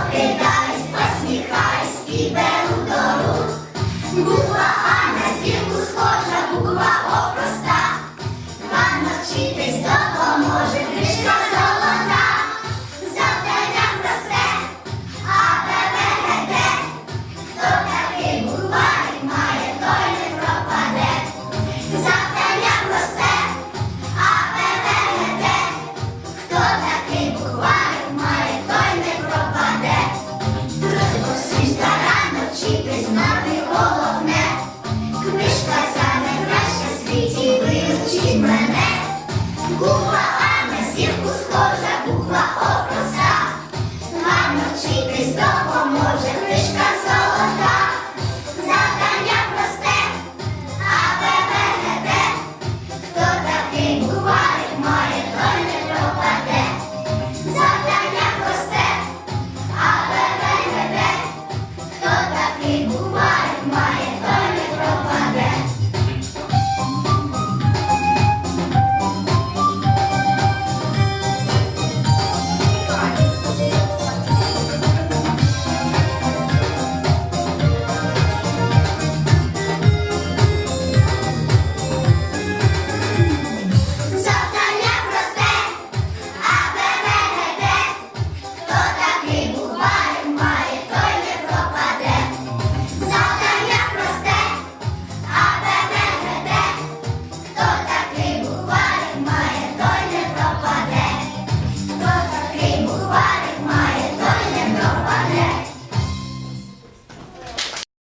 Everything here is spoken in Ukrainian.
Прокидайсь, посміхайсь і беру до рук. Була гарна зірку сто.